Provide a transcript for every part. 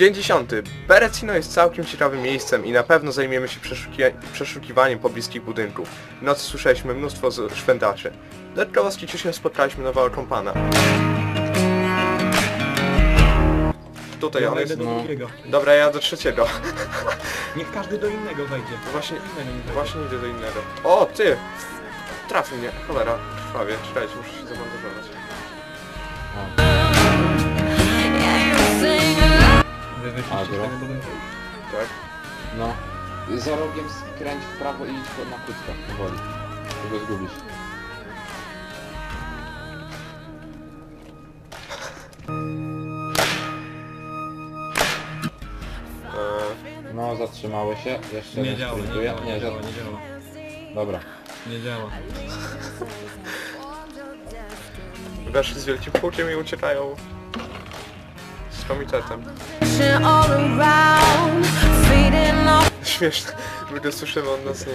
Dzień dziesiąty. Berecino jest całkiem ciekawym miejscem i na pewno zajmiemy się przeszuki- przeszukiwaniem pobliskich budynków. W nocy słyszeliśmy mnóstwo szwędaczy. Dodatkowo z Kiciusiem spotkaliśmy nowego kompana. Tutaj Ja on jest... do no. drugiego. Dobra, ja do trzeciego. Niech każdy do innego wejdzie. Właśnie- Do innego nie wejdzie. Właśnie idę do innego. O, ty! Trafił mnie. Cholera. Krwawie. Czekajcie, muszę się zamontować. Wy wyszliście A, z dobra. tego budynku? Tak? No. Za rogiem skręć w prawo i idź po- na kucka, powoli. Ty go zgubisz. Eee, No, zatrzymały się. Jeszcze Nie nie działa, nie działa, nie Nie, działa, nie działa. Dobra. Nie działa. weszli z wielkim płukiem i uciekają z komitetem. Śmieszne, że go słyszymy od nas nie.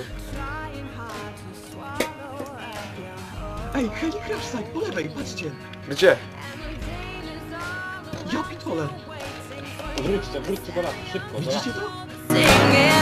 Ej, Heli Crash Site, po lewej, patrzcie! Gdzie? Ja pitole! Wróćcie, wróćcie do szybko, do lasu. Widzicie to?